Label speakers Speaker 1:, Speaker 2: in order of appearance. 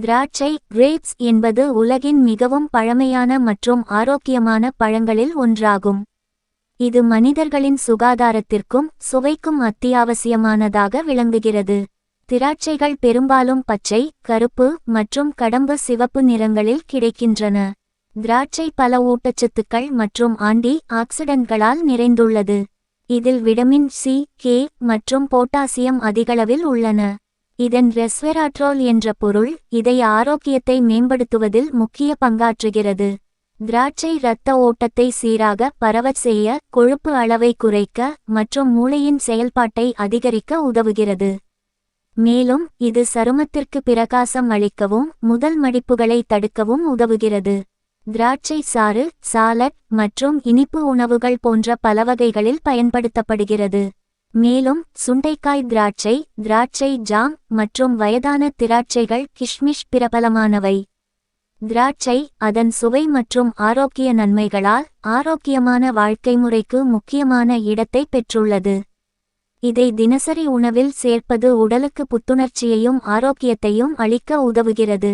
Speaker 1: திராட்சை கிரேப்ஸ் என்பது உலகின் மிகவும் பழமையான மற்றும் ஆரோக்கியமான பழங்களில் ஒன்றாகும். இது மனிதர்களின் சுகாதாரத்திற்கும் சுவைக்கும் அத்தியாவசியமானதாக விளங்குகிறது. திராட்சைகள் பெரும்பாலும் பச்சை கருப்பு மற்றும் கடம்பு சிவப்பு நிறங்களில் கிடைக்கின்றன. திராட்சை பல ஊட்டச்சத்துக்கள் மற்றும் ஆண்டி ஆக்சிடென்ட்களால் நிறைந்துள்ளது. இதில் விட்டமின் சி கே மற்றும் பொட்டாசியம் அதிகளவில் உள்ளன. இதன் ரெஸ்வெராட்ரோல் என்ற பொருள் இதய ஆரோக்கியத்தை மேம்படுத்துவதில் முக்கிய பங்காற்றுகிறது. திராட்சை இரத்த ஓட்டத்தை சீராக பரவச் செய்ய கொழுப்பு அளவை குறைக்க மற்றும் மூளையின் செயல்பாட்டை அதிகரிக்க உதவுகிறது. மேலும் இது சருமத்திற்கு பிரகாசம் அளிக்கவும் முதல் மடிப்புகளை தடுக்கவும் உதவுகிறது. திராட்சை சாறு சாலட் மற்றும் இனிப்பு உணவுகள் போன்ற பல வகைகளில் பயன்படுத்தப்படுகிறது. மேலும் சுண்டைக்காய் திராட்சை திராட்சை ஜாம் மற்றும் வயதான திராட்சைகள் கிஷ்மிஷ் பிரபலமானவை. திராட்சை அதன் சுவை மற்றும் ஆரோக்கிய நன்மைகளால் ஆரோக்கியமான வாழ்க்கை முறைக்கு முக்கியமான இடத்தை பெற்றுள்ளது. இதை தினசரி உணவில் சேர்ப்பது உடலுக்கு புத்துணர்ச்சியையும் ஆரோக்கியத்தையும் அளிக்க உதவுகிறது.